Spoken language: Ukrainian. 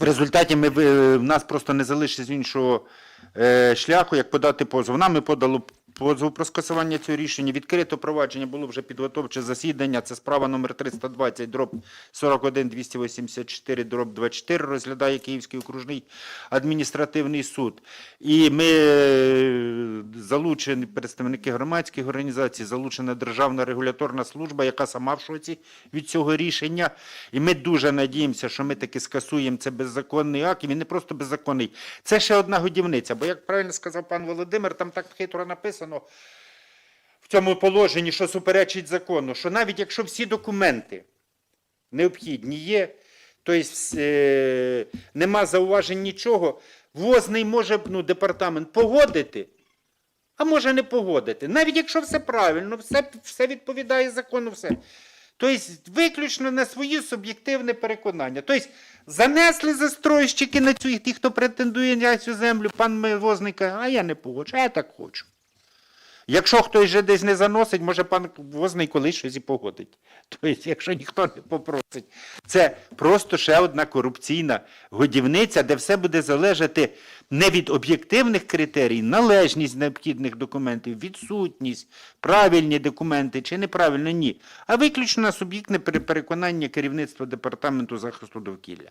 В результаті ми, в нас просто не залишиться іншого е, шляху, як подати позов. Нам ми подали позов про скасування цього рішення. Відкрито провадження було вже підготовче засідання. Це справа номер 320, дроб 41 284, дроб 24, розглядає Київський окружний адміністративний суд. І ми е, залучені представники громадських організацій, залучена Державна регуляторна служба, яка сама в шоці від цього рішення. І ми дуже надіємося, що ми таки скасуємо це беззаконний акт. І він не просто беззаконний. Це ще одна годівниця. Бо, як правильно сказав пан Володимир, там так хитро написано в цьому положенні, що суперечить закону, що навіть якщо всі документи необхідні є, тобто нема зауважень нічого, возний може ну, департамент погодити, а може не погодити. Навіть якщо все правильно, все, все відповідає закону, все. Тобто, виключно на свої суб'єктивне переконання. Тобто, занесли застройщики на цю, ті, хто претендує на цю землю, пан Мивозника, а я не погоджу, а я так хочу. Якщо хтось вже десь не заносить, може пан Возний колись щось і погодить. Тобто, якщо ніхто не попросить. Це просто ще одна корупційна годівниця, де все буде залежати не від об'єктивних критерій, належність необхідних документів, відсутність, правильні документи чи неправильно ні, а виключно на суб'єктне пере- переконання керівництва департаменту захисту довкілля.